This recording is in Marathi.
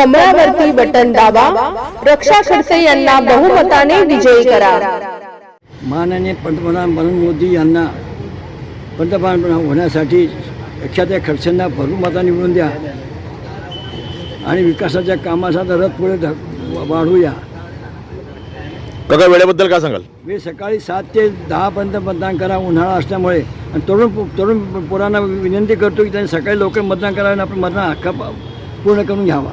कमळावरती बटन दाबा. रक्षा खडसे यांना बहुमताने विजयी करा. माननीय पंतप्रधान नरेंद्र मोदी यांना पंतप्रधान होण्यासाठी लक्षात खडसेंना भरपूर मता निवडून द्या आणि विकासाच्या कामाचा रथ पुढे वाढवूया काका वेळेबद्दल काय सांगाल? मी सकाळी सात ते दहापर्यंत मतदान करा उन्हाळा असल्यामुळे. आणि तरुण तरुण पोरांना विनंती करतो की त्यांनी सकाळी लवकर मतदान करावं आणि आपलं मतदान हक्का पूर्ण करून घ्यावा.